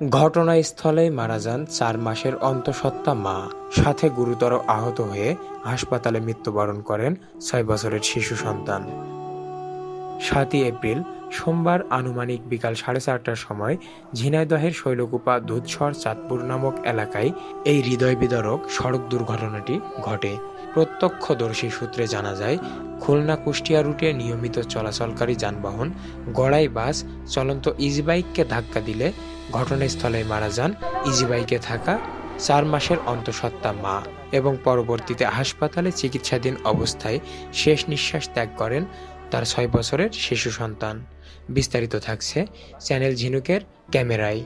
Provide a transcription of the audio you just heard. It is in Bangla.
ঘটনাস্থলেই মারা যান চার মাসের অন্তঃসত্ত্বা মা। সাথে গুরুতর আহত হয়ে হাসপাতালে মৃত্যুবরণ করেন ছয় বছরের শিশু সন্তান। সাতই এপ্রিল, সোমবার আনুমানিক বিকাল সাড়ে চারটার সময় ঝিনাইদহের শৈলকুপা দুধসর চাঁদপুর নামক এলাকায় এই হৃদয় বিদারক সড়ক দুর্ঘটনাটি ঘটে। প্রত্যক্ষদর্শী সূত্রে জানা যায়, খুলনা কুষ্টিয়া রুটে নিয়মিত চলাচলকারী যানবাহন, গড়াই বাস চলন্ত ইজিবাইককে ধাক্কা দিলে ঘটনাস্থলে মারা যান ইজিবাইকে থাকা চার মাসের অন্তঃসত্ত্বা মা এবং পরবর্তীতে হাসপাতালে চিকিৎসাধীন অবস্থায় শেষ নিঃশ্বাস ত্যাগ করেন তার ছয় বছরের শিশু সন্তান। বিস্তারিত থাকছে চ্যানেল ঝিনুকের ক্যামেরায়।